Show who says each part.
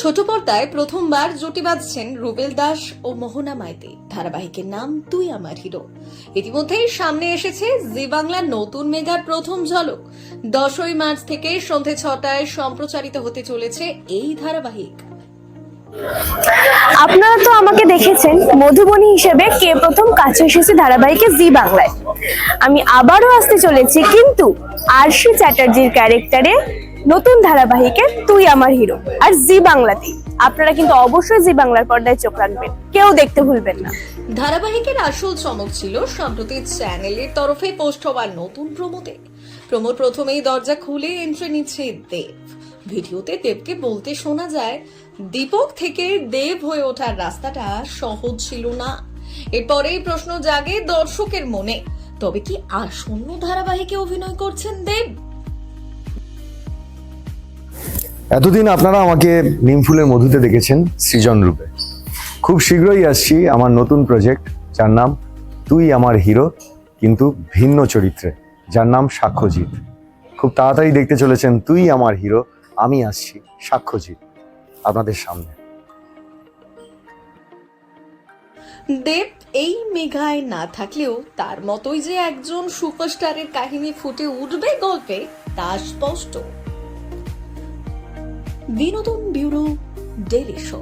Speaker 1: ছোট পর্দায় প্রথমবার জুটি বাঁধছেন রুবেল দাস ও মোহনা মাইতি। ধারাবাহিকের নাম তুই আমার হিরো। ইতিমধ্যেই সামনে এসেছে জি বাংলার নতুন মেগার প্রথম ঝলক। দশই মার্চ থেকে সন্ধে ছটায় সম্প্রচারিত হতে চলেছে এই ধারাবাহিক।
Speaker 2: আপনারা তো আমাকে দেখেছেন, মধুবনী হিসেবে কে প্রথম কাছে এসেছে ধারাবাহিকে জি বাংলায়। আমি আবারও আসতে চলেছি কিন্তু আরশি চ্যাটার্জির ক্যারেক্টারে নতুন ধারাবাহিকে তুই আমার হিরো। আর জি বাংলাতেই। আপনারা কিন্তু অবশ্যই জি বাংলার পর্দায় চোখ রাখবেন। কেউ দেখতে ভুলবেন না।
Speaker 1: ধারাবাহিকের আসল চমক ছিল সম্প্রতি চ্যানেলের তরফে পোস্ট হওয়ার নতুন প্রমোতে প্রমোর প্রথমেই দরজা খুলে এন্ট্রি নিচ্ছে দেব। ভিডিওতে দেবকে বলতে শোনা যায়, দীপক থেকে দেব হয়ে ওঠার রাস্তাটা সহজ ছিল না। এরপরেই প্রশ্ন জাগে দর্শকের মনে, তবে কি আসন্ন ধারাবাহিকে অভিনয় করছেন দেব?
Speaker 3: এতদিন আপনারা আমাকে নিমফুলের মধুতে দেখেছেন সৃজন রূপে। খুব শীঘ্রই আসছি আমার নতুন প্রজেক্ট যার নাম তুই আমার হিরো, কিন্তু ভিন্ন চরিত্রে, যার নাম সাক্ষ্যজিৎ। খুব তাড়াতাড়ি দেখতে চলেছেন তুই আমার হিরো, আমি আসছি সাক্ষ্যজিৎ আপনাদের সামনে।
Speaker 1: দেব, এই মেঘায় না থাকলেও তার মতোই যে একজন সুপারস্টারের কাহিনী ফুটে উঠবে গল্পে, তা স্পষ্ট। বিনোদন ব্যুরো ডেলি শো।